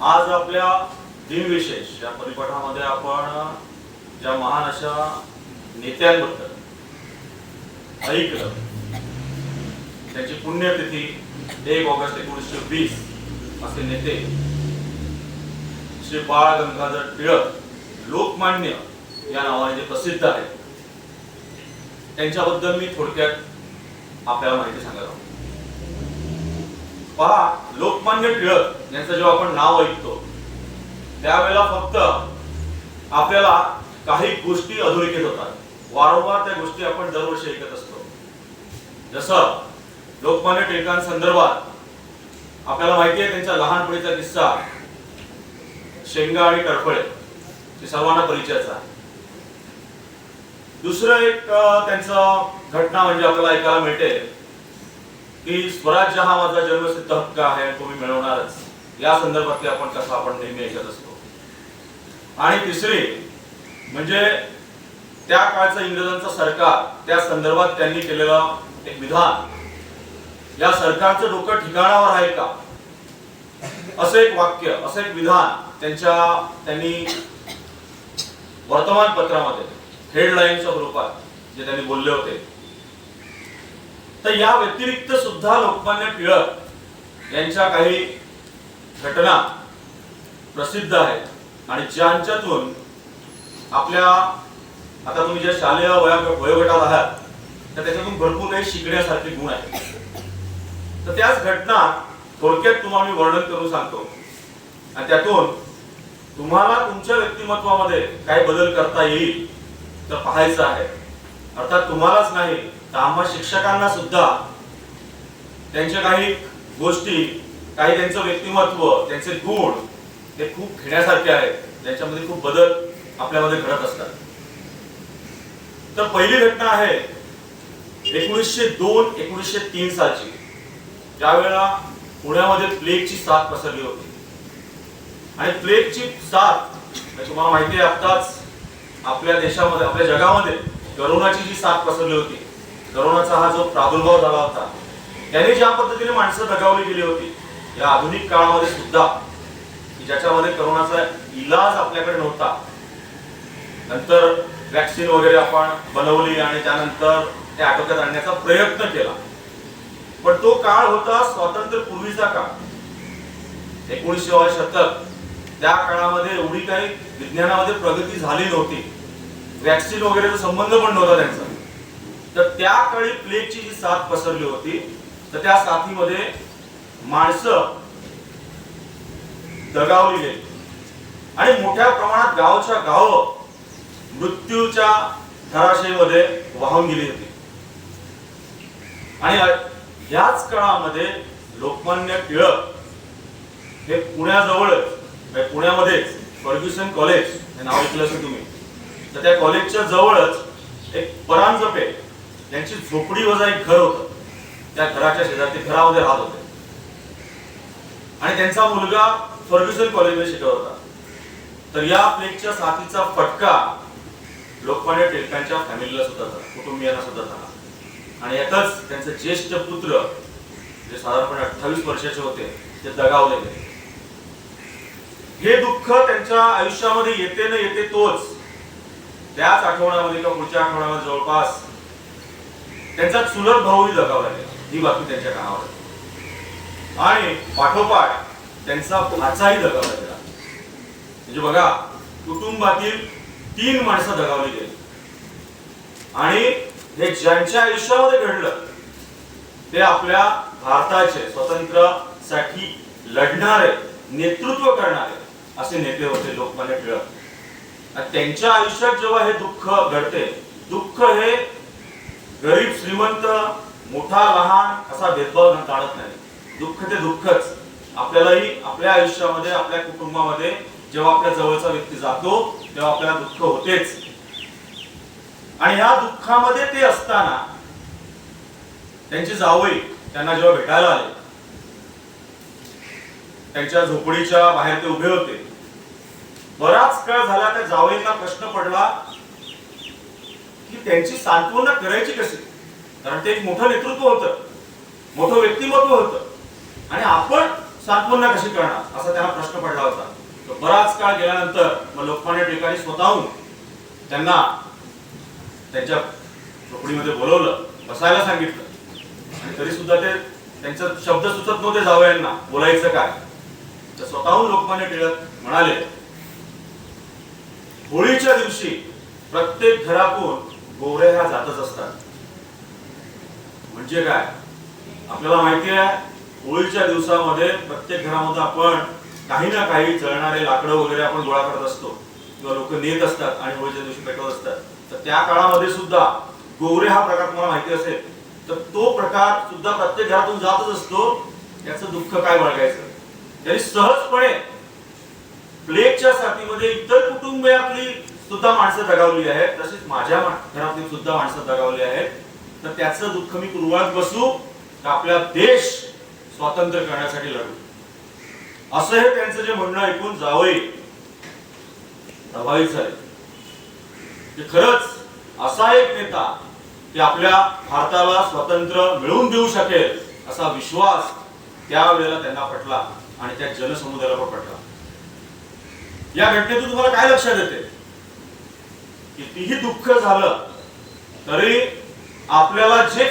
आज आपल्या दिनविशेष या परिपाठामध्ये आपण ज्या महान अशा नेत्यांबद्दल ऐकलं त्यांची पुण्यतिथी एक ऑगस्ट एकोणीसशे वीस असे नेते श्री बाळ गंगाधर टिळक लोकमान्य या नावाने जे प्रसिद्ध आहेत त्यांच्याबद्दल मी थोडक्यात आपल्याला माहिती सांगायला आहोत. पहा लोकमान्य टिळक यांचं जेव्हा आपण नाव ऐकतो त्यावेळेला फक्त आपल्याला काही गोष्टी अधोरेखित होतात. वारंवार त्या गोष्टी आपण दरवर्षी ऐकत असतो. जसं लोकमान्य टिळकांसंदर्भात आपल्याला माहिती आहे त्यांचा लहानपणीचा किस्सा शेंगा आणि टरफळे सर्वांना परिचयाचा दुसरं एक त्यांचं घटना म्हणजे आपल्याला ऐकायला मिळते. की स्वराज्य हा माझा जन्मसिद्ध हक्क आहे तो मी मिळवणारच. या संदर्भातले आपण कथा आपण नेहमी ऐकत असतो. आणि तिसरी म्हणजे त्या काळचं इंग्रजांचं सरकार त्या संदर्भात त्यांनी केलेलं एक विधान या सरकारचं डोकं ठिकाणावर आहे का? असं एक वाक्य असं एक विधान त्यांच्या त्यांनी वर्तमानपत्रामध्ये हेडलाईनच्या स्वरूपात जे त्यांनी बोलले होते. तर या व्यतिरिक्त सुद्धा लोकमान्य टिळक यांच्या काही घटना प्रसिद्ध आहेत. आणि ज्यांच्यातून आपल्या आता तुम्ही ज्या शालेय वया- वयोगटात आहात तर त्याच्यातून भरपूर काही शिकण्यासारखे गुण आहेत. तर त्याच घटना थोडक्यात तुम्हाला मी वर्णन करून सांगतो. आणि त्यातून तुम्हाला तुमच्या व्यक्तिमत्वामध्ये काय बदल करता येईल तर पाहायचं आहे. अर्थात तुम्हालाच नाही तर आम्हा शिक्षकांना सुद्धा त्यांच्या काही गोष्टी काही त्यांचं व्यक्तिमत्व त्यांचे गुण ते खूप घेण्यासारखे आहेत. ज्याच्यामध्ये खूप बदल आपल्यामध्ये घडत असतात. तर पहिली घटना आहे एकोणीसशे दोन एकोणीसशे तीन सालची. ज्यावेळेला पुण्यामध्ये प्लेगची साथ पसरली होती. आणि प्लेगची साथ तुम्हाला माहिती आहे आत्ताच आपल्या देशामध्ये आपल्या जगामध्ये करोनाची जी साथ पसरली होती करोनाचा हा जो प्रादुर्भाव झाला होता त्याने ज्या पद्धतीने माणसं दगावली गेली होती या आधुनिक काळामध्ये सुद्धा ज्याच्यामध्ये करोनाचा इलाज आपल्याकडे नव्हता. नंतर वॅक्सिन वगैरे आपण बनवली आणि त्यानंतर ते आटोक्यात आणण्याचा प्रयत्न केला. पण तो काळ होता स्वातंत्र्य पूर्वीचा काळ. एकोणीसशे शतक त्या काळामध्ये एवढी काही विज्ञानामध्ये प्रगती झाली नव्हती. वॅक्सिन वगैरेचा संबंध पण नव्हता त्यांचा. तर त्या काळी प्लेगची जी साथ पसरली होती तर त्या साथीमध्ये माणसं दगावली गेली आणि मोठ्या प्रमाणात गावच्या गाव मृत्यूच्या धराशयीमध्ये वाहून गेली होती. आणि याच काळामध्ये लोकमान्य टिळक हे पुण्याजवळच म्हणजे पुण्यामध्ये पुण्यामध्येच फर्ग्युसन कॉलेज हे नाव ऐकलं असेल तुम्ही. तर त्या कॉलेजच्या जवळच एक परांजपे त्यांची झोपडी वजा एक घर होतं त्या घराच्या शेजारी ते घरामध्ये राहत होते. आणि त्यांचा मुलगा फर्ग्युसन कॉलेजमध्ये शिकत होता. तर या प्लेगच्या साथीचा फटका लोकमान्य टिळकांच्या फॅमिलीला सुद्धा झाला कुटुंबियांना सुद्धा झाला आणि यातच त्यांचे ज्येष्ठ पुत्र जे साधारणपणे अठ्ठावीस वर्षाचे होते ते दगावले गेले. हे दुःख त्यांच्या आयुष्यामध्ये येते न येते तोच त्याच आठवड्यामध्ये किंवा पुढच्या आठवड्यामध्ये जवळपास त्यांचा चुलत भाऊही जगावर गेला ही बातमी त्यांच्या कानावर आणि पाठोपाठ त्यांचा भाचाही जगावर गेला म्हणजे बघा कुटुंबातील तीन माणसं दगावली गेली. आणि हे ज्यांच्या आयुष्यामध्ये घडलं ते आपल्या भारताचे स्वातंत्र्यासाठी लढणारे नेतृत्व करणारे असे नेते होते लोकमान्य टिळक. आणि त्यांच्या आयुष्यात जेव्हा हे दुःख घडते दुःख हे गरीब श्रीमंत मोठा लहान असा भेदभाव न काढत नाही. दुःख ते दुःखच. आपल्यालाही आपल्या आयुष्यामध्ये आपल्या कुटुंबामध्ये जेव्हा आपल्या जवळचा व्यक्ती जातो तेव्हा आपल्याला दुःख होतेच. आणि ह्या दुःखामध्ये ते असताना त्यांची जावई त्यांना जेव्हा भेटायला आले त्यांच्या झोपडीच्या बाहेर ते उभे होते. बराच काळ झाला त्या जावईंना प्रश्न पडला की त्यांची सांत्वना करायची कशी? कारण ते एक मोठं नेतृत्व होतं. मोठं व्यक्तिमत्व होतं. आणि आपण सांत्वना कशी करणार? असा त्यांना प्रश्न पडला होता. तर बराच काळ गेल्यानंतर मग लोकमान्य टिळकांनी स्वतःहून त्यांना त्यांच्या झोपडीमध्ये बोलवलं बसायला सांगितलं. आणि तरी सुद्धा ते त्यांचा शब्द सुचत नव्हते जावयांना बोलायचं काय? तर स्वतःहून लोकमान्य टिळक म्हणाले होळीच्या दिवशी प्रत्येक घरातून गोवऱ्या ह्या जातच असतात. म्हणजे काय? आपल्याला माहिती आहे होळीच्या दिवसामध्ये प्रत्येक घरामध्ये आपण काही ना काही जळणारे लाकडं वगैरे आपण गोळा करत असतो. किंवा लोक नेत असतात आणि होळीच्या दिवशी पेटवत असतात. तर त्या काळामध्ये सुद्धा गोवरे हा प्रकार तुम्हाला माहिती असेल. तर तो प्रकार सुद्धा प्रत्येक घरातून जातच असतो. याचं दुःख काय बाळगायचं? तरी सहजपणे प्लेगच्या साथीमध्ये इतर आपली सुद्धा माणसं दगावली आहेत. तसेच माझ्या घरातील सुद्धा माणसं दगावली आहेत. तर त्याचं दुःख मी पूर्वात बसू तर आपला देश स्वातंत्र्य करण्यासाठी लढू. असं हे त्यांचं जे म्हणणं ऐकून जावई प्रभावित झाले. ते खरंच असा एक नेता की आपल्या भारताला स्वातंत्र्य मिळवून देऊ शकेल असा विश्वास त्यावेळेला त्यांना पटला आणि त्या जनसमुदायाला पण पटला. या घटनेतून तुम्हाला काय लक्षात येते? कितीही दुःख झालं तरी आपल्याला जे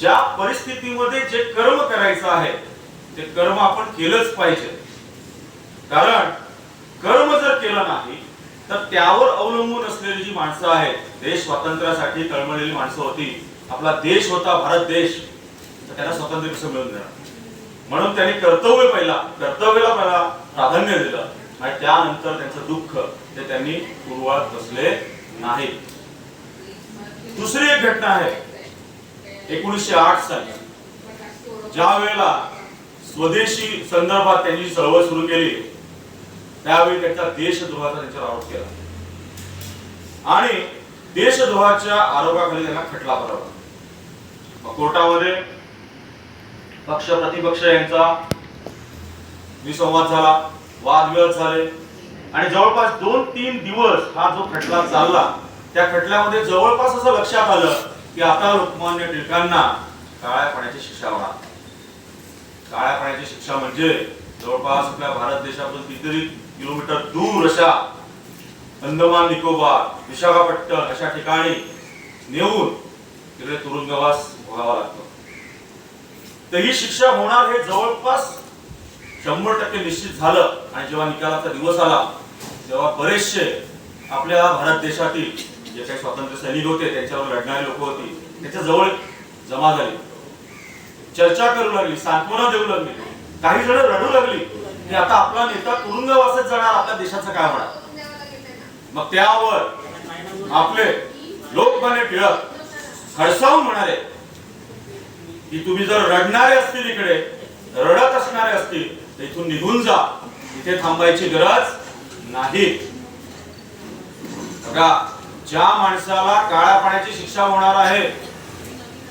ज्या परिस्थितीमध्ये जे कर्म करायचं आहे ते कर्म आपण केलंच पाहिजे. कारण कर्म जर केलं नाही तर त्यावर अवलंबून असलेली जी माणसं आहेत देश स्वातंत्र्यासाठी तळमळलेली माणसं होती आपला देश होता भारत देश तर त्यांना स्वातंत्र्य कसं मिळून देणार? म्हणून त्यांनी कर्तव्य पहिला कर्तव्याला पहिला प्राधान्य दिलं. आणि त्यानंतर त्यांचं दुःख ते त्यांनी पूर्वात बसले. नाही. दुसरी एक घटना आहे. एकोणीसशे आठ साली. ज्या वेळेला स्वदेशी संदर्भात त्यांनी चळवळ सुरू केली त्यावेळी त्यांचा देशद्रोहाचा त्यांच्यावर आरोप केला. आणि देशद्रोहाच्या आरोपाखाली त्यांना खटला भरावा कोर्टामध्ये पक्ष प्रतिपक्ष यांचा विसंवाद झाला वादविवाद झाले. आणि जवळपास दोन तीन दिवस हा जो खटला चालला त्या खटल्यामध्ये जवळपास असं लक्षात आलं की आता लोकमान्य टिळकांना काळ्या पाण्याची शिक्षा होणार. काळ्या पाण्याची शिक्षा म्हणजे जवळपास आपल्या भारत देशापासून कितीतरी किलोमीटर दूर अशा अंदमान निकोबार विशाखापट्टण अशा ठिकाणी नेऊन तिकडे तुरुंगवास भोगावा लागतो. तर ही शिक्षा होणार हे जवळपास शंभर टक्के निश्चित झालं. आणि जेव्हा निकालाचा दिवस आला जेव्हा बरेचसे आपल्या भारत देशातील जे काही स्वातंत्र्य सैनिक होते त्यांच्यावर लढणारी लोक होती त्याच्याजवळ जमा झाली. चर्चा करू लागली सांत्वना देऊ लागली काही जण रडू लागली. की आता आपला नेता तुरुंगवासात जाणार आपल्या देशाचं काय होणार? मग त्यावर आपले लोकमान्य टिळक खडसावून म्हणाले की तुम्ही जर रडणारे असतील इकडे रडत असणारे असतील तर इथून निघून जा. इथे थांबायची गरज नाही. बघा ज्या माणसाला काळ्या पाण्याची शिक्षा होणार आहे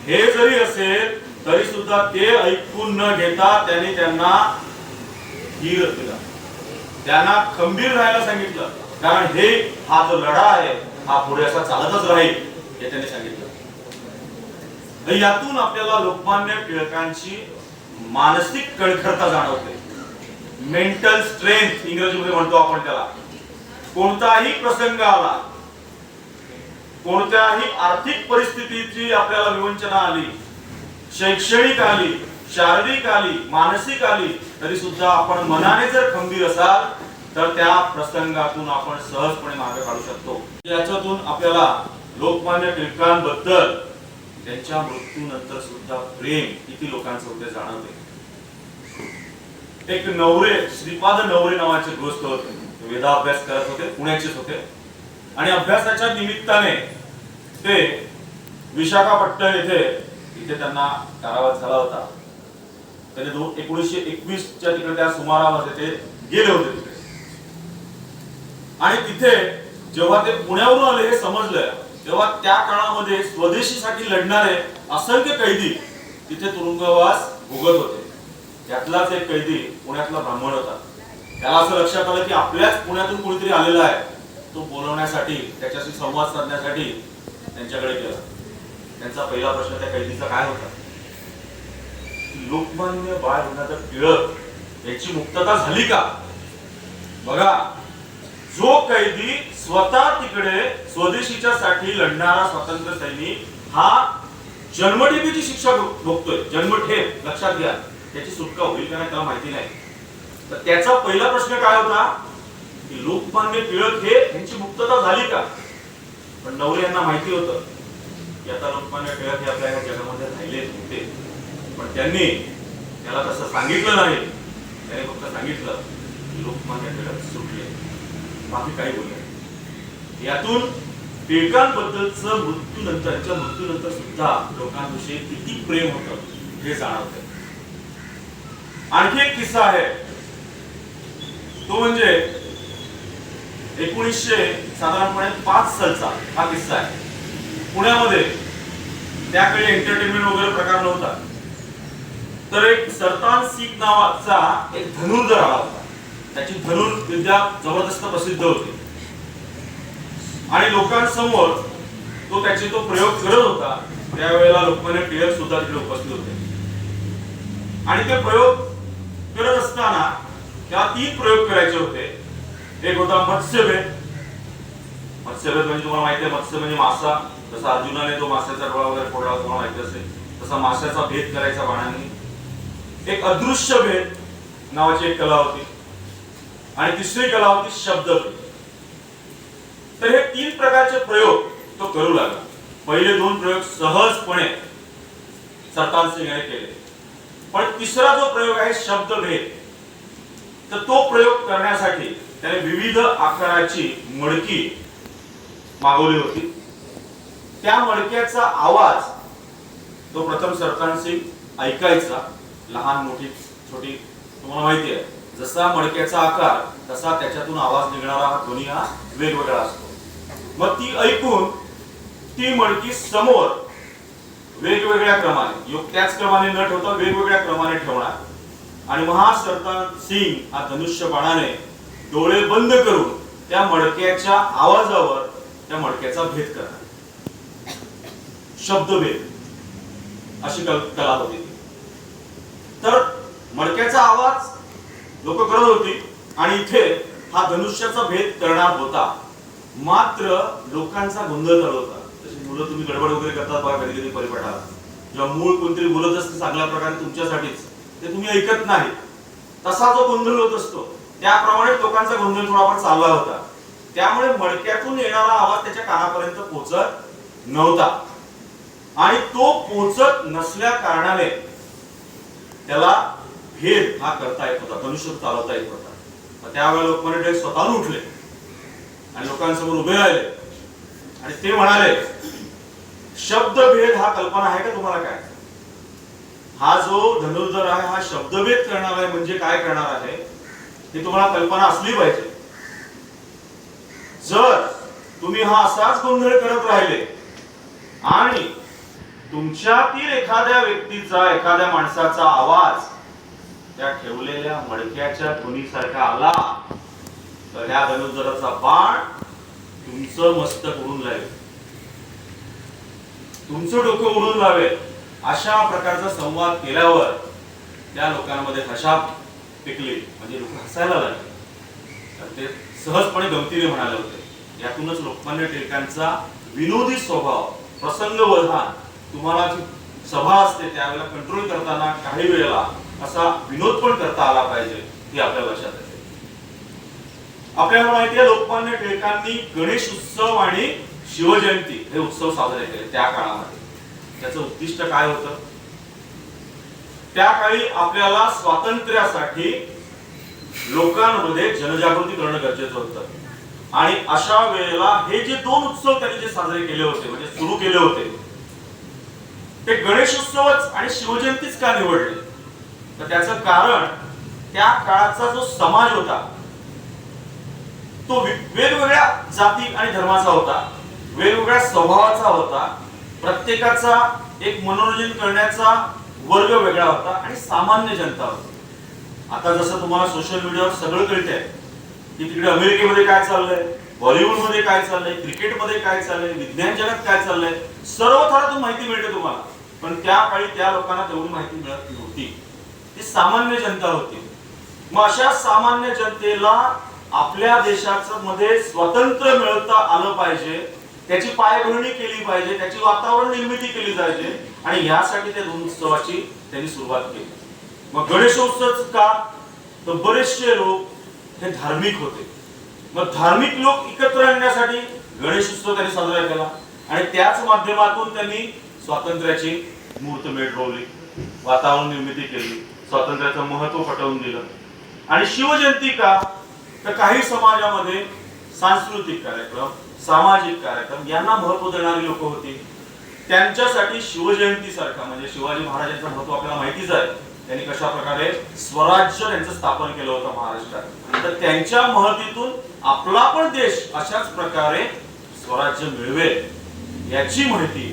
हे जरी असेल तरी सुद्धा ते ऐकून न घेता त्यांनी त्यांना धीर दिला. त्यांना खंबीर राहायला सांगितलं. कारण हे हा जो लढा आहे हा पुढे असा चालतच राहील हे त्यांनी सांगितलं. तर यातून आपल्याला लोकमान्य टिळकांची मानसिक कणखरता जाणवते. मेंटल स्ट्रेंथ इंग्रजीमध्ये म्हणतो आपण त्याला. कोणताही प्रसंग आला कोणत्याही आर्थिक परिस्थितीची आपल्याला विवंचना आली शैक्षणिक आली शारीरिक आली मानसिक आली तरी सुद्धा आपण मनाने जर खंबीर असाल तर त्या प्रसंगातून आपण सहजपणे मार्ग काढू शकतो. याच्यातून आपल्याला लोकमान्य टिळकांबद्दल त्यांच्या मृत्यूनंतर सुद्धा प्रेम किती लोकांचं होते जाणवते. एक नवरे श्रीपाद नवरे नावाचे गृहस्थ होते. वेदा अभ्यास करत होते पुण्याचेच होते. आणि अभ्यासाच्या निमित्ताने ते विशाखापट्टण येथे इथे त्यांना कारावास झाला होता. त्यांनी दोन एकोणीसशे एकवीसच्या तिकडे त्या सुमारामध्ये ते गेले होते तिकडे. आणि तिथे जेव्हा ते पुण्यावरून आले हे समजलं तेव्हा त्या काळामध्ये स्वदेशीसाठी लढणारे असंख्य कैदी तिथे तुरुंगवास भोगत होते. त्यातलाच एक कैदी पुण्यातला ब्राह्मण होता. त्याला असं लक्षात आलं की आपल्याच पुण्यातून कोणीतरी आलेला आहे. तो बोलवण्यासाठी त्याच्याशी संवाद साधण्यासाठी त्यांच्याकडे गेला. त्यांचा पहिला प्रश्न त्या कैदीचा काय होता? लोकमान्य बाळ गंगाधर टिळक याची मुक्तता झाली का? बघा जो कैदी स्वतः तिकडे स्वदेशीच्या साठी लढणारा स्वातंत्र्य सैनिक हा जन्मठेपीची शिक्षा भोगतोय. जन्मठेप लक्षात घ्या. त्याची सुटका होईल का नाही त्याला माहिती नाही. तर त्याचा पहिला प्रश्न काय होता? की लोकमान्य टिळक हे यांची मुक्तता झाली का? पण नवरे यांना माहिती होतं की आता लोकमान्य टिळक हे आपल्या ह्या जगामध्ये राहिले होते. पण त्यांनी त्याला तसं सांगितलं नाही. त्याने फक्त सांगितलं की लोकमान्य टिळक सुटले. बाकी काही बोलले यातून टिळकांबद्दलच मृत्यूनंतरच्या मृत्यूनंतर सुद्धा लोकांविषयी किती प्रेम होतं हे जाणवतं आणखी एक किस्सा आहे. तो म्हणजे एकोणीसशे साधारणपणे पाच सालचा हा किस्सा आहे. पुण्यामध्ये त्याकडे एंटरटेनमेंट वगैरे प्रकार नव्हता. तर एक सरतान सिख नावाचा एक धनुर्धर आला होता. त्याची धनुर्विद्या जबरदस्त प्रसिद्ध होती. आणि लोकांसमोर तो त्याचे तो प्रयोग करत होता. त्यावेळेला लोकमान्य टिळक सुद्धा तिकडे उपस्थित होते. आणि ते प्रयोग करत असताना या तीन प्रयोग करायचे होते. एक होता मत्स्यभेद. मत्स्यभेद म्हणजे तुम्हाला माहिती आहे मत्स्य म्हणजे मासा. जसा अर्जुनाने तो माशाचा डोळा वगैरे फोडला तुम्हाला माहिती असेल. तसा माशाचा भेद करायचा बाणांनी. एक अदृश्य भेद नावाची एक कला होती. आणि तिसरी कला होती शब्द तर हे तीन प्रकारचे प्रयोग तो करू लागला. पहिले दोन प्रयोग सहजपणे सरतान सिंग केले. पण तिसरा जो प्रयोग आहे शब्दभेद. तर तो प्रयोग करण्यासाठी त्याने विविध आकाराची मडकी मागवली होती. त्या मडक्याचा आवाज तो प्रथम सरतान सिंग ऐकायचा. लहान मोठी छोटी तुम्हाला माहिती आहे. जसा मडक्याचा आकार तसा त्याच्यातून आवाज निघणारा हा ध्वनी हा वेगवेगळा असतो. मग ती ऐकून ती मडकी समोर वेगवेगळ्या क्रमाने त्याच क्रमाने न ठेवता वेगवेगळ्या क्रमाने ठेवणार. आणि मग सिंग हा धनुष्य बाणाने डोळे बंद करून त्या मडक्याच्या आवाजावर त्या मडक्याचा भेद करणार शब्दभेद. अशी कला होती तर मडक्याचा आवाज लोक करत होती आणि इथे हा धनुष्याचा भेद करणार होता. मात्र लोकांचा गोंधळ चालू होता. तशी मुलं तुम्ही गडबड वगैरे करतात बघा कधी कधी परिपाठाला जेव्हा मूळ कोणतरी बोलत असते चांगल्या प्रकारे तुमच्यासाठीच ते तुम्ही ऐकत नाही. तसा जो गोंधळ होत असतो त्याप्रमाणे लोकांचा गोंधळ थोडाफार चालला होता. त्यामुळे मडक्यातून येणारा आवाज त्याच्या कानापर्यंत पोचत नव्हता. आणि तो पोचत नसल्या कारणाने त्याला भेद हा करता येत होता धनुष्य चालवता येत होता. त्यावेळेला लोकमान्य टिळक स्वतःहून उठले आणि लोकांसमोर उभे राहिले. आणि ते म्हणाले शब्दभेद हा कल्पना आहे का तुम्हाला काय? हा जो धनुर्धर आहे हा शब्दभेद करणार आहे म्हणजे काय करणार आहे? हे तुम्हाला कल्पना असली पाहिजे. जर तुम्ही हा असाच गोंधळ करत राहिले आणि तुमच्यातील एखाद्या व्यक्तीचा एखाद्या माणसाचा आवाज त्या ठेवलेल्या मडक्याच्या ध्वनीसारखा आला तर ह्या धनुर्धराचा बाण तुमचं मस्तक उडून लावेल तुमचं डोकं उडून लावेल अशा प्रकारचा संवाद केल्यावर त्या लोकांमध्ये हशा पिकली म्हणजे लोक हसायला लागले. तर ते सहजपणे गमतीने म्हणाले होते यातूनच लोकमान्य टिळकांचा विनोदी स्वभाव प्रसंग वधान तुम्हाला जी सभा असते त्यावेळेला कंट्रोल करताना काही वेळेला असा विनोद पण करता आला पाहिजे हे आपल्या लक्षात येते. आपल्याला माहिती आहे लोकमान्य टिळकांनी गणेश उत्सव आणि शिवजयंती हे उत्सव साजरे केले त्या काळामध्ये. त्याचं उद्दिष्ट काय होतं? त्या काळी आपल्याला स्वातंत्र्यासाठी लोकांमध्ये जनजागृती करणं गरजेचं होतं. आणि अशा वेळेला हे जे दोन उत्सव त्यांनी जे साजरे केले होते म्हणजे सुरू केले होते ते गणेश उत्सवच आणि शिवजयंतीच का निवडले? तर त्याचं कारण त्या काळाचा जो समाज होता तो वेगवेगळ्या जाती आणि धर्माचा होता वेगवेगळ्या स्वभावाचा होता प्रत्येकाचा एक मनोरंजन करण्याचा वर्ग वेगळा होता आणि सामान्य जनता होती. आता जसं तुम्हाला सोशल मीडियावर सगळं कळतंय की तिकडे अमेरिकेमध्ये काय चाललंय बॉलिवूडमध्ये काय चाललंय क्रिकेटमध्ये काय चाललंय विज्ञान जगात काय चाललंय सर्व थरातून माहिती मिळते तुम्हाला. पण त्या काळी त्या लोकांना तेवढी माहिती मिळत नव्हती. ती सामान्य जनता होती. मग अशा सामान्य जनतेला आपल्या देशाचं मध्ये स्वातंत्र्य मिळवता आलं पाहिजे त्याची पायभरणी केली पाहिजे त्याची वातावरण निर्मिती केली पाहिजे आणि यासाठी त्या दोन उत्सवाची त्यांनी सुरुवात केली. मग गणेशोत्सव का? तर बरेचसे लोक हे धार्मिक होते. मग धार्मिक लोक एकत्र आणण्यासाठी गणेशोत्सव त्यांनी साजरा केला आणि त्याच माध्यमातून त्यांनी स्वातंत्र्याची मूर्त मेढवली वातावरण निर्मिती केली स्वातंत्र्याचं महत्त्व पटवून दिलं. आणि शिवजयंती का? तर काही समाजामध्ये सांस्कृतिक कार्यक्रम सामाजिक कार्यक्रम यांना महत्त्व देणारी लोक होती. त्यांच्यासाठी शिवजयंती सारखा म्हणजे शिवाजी महाराजांचं महत्त्व आपल्याला माहितीच आहे. त्यांनी कशा प्रकारे स्वराज्य त्यांचं स्थापन केलं होतं महाराष्ट्रात. तर त्यांच्या महतीतून आपला पण देश अशाच प्रकारे स्वराज्य मिळवेल याची माहिती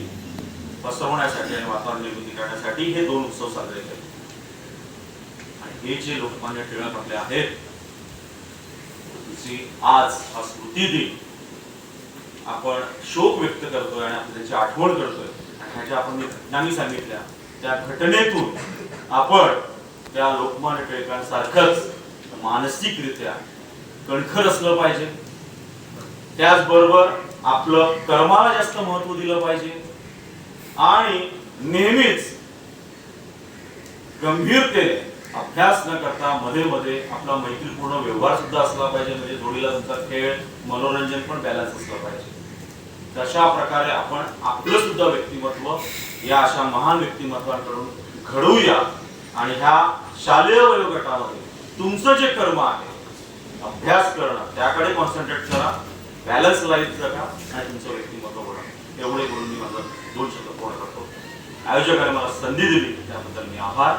पसरवण्यासाठी आणि वातावरण निर्मिती करण्यासाठी हे दोन उत्सव साजरे केले. आणि हे जे लोकमान्य टिळक आपले आहेत आज हा स्मृती दिन आपण शोक व्यक्त करतोय आणि आपण त्याची आठवण करतोय. आणि ह्या ज्या आपण घटना मी सांगितल्या. त्या घटनेतून आपण त्या लोकमान्य टिळकांसारखंच मानसिकरित्या कणखर असलं पाहिजे. त्याचबरोबर आपलं कर्माला जास्त महत्त्व दिलं पाहिजे. आणि नेहमीच गंभीरतेने अभ्यास न करता मध्ये मध्ये आपला मैत्रीपूर्ण व्यवहार सुद्धा असला पाहिजे. म्हणजे जोडीला तुमचा खेळ मनोरंजन पण बॅलन्स असलं पाहिजे. तशा प्रकारे आपण आपलं सुद्धा व्यक्तिमत्व या अशा महान व्यक्तिमत्वांकडून घडवूया. आणि ह्या शालेय वयोगटामध्ये तुमचं जे कर्म आहे अभ्यास करणं त्याकडे कॉन्सन्ट्रेट करा बॅलन्स लाईफ जगा आणि तुमचं व्यक्तिमत्व बघा एवढे बोलून मी माझं दोन शब्द पूर्ण करतो. आयोजकाने मला संधी दिली त्याबद्दल मी आभार.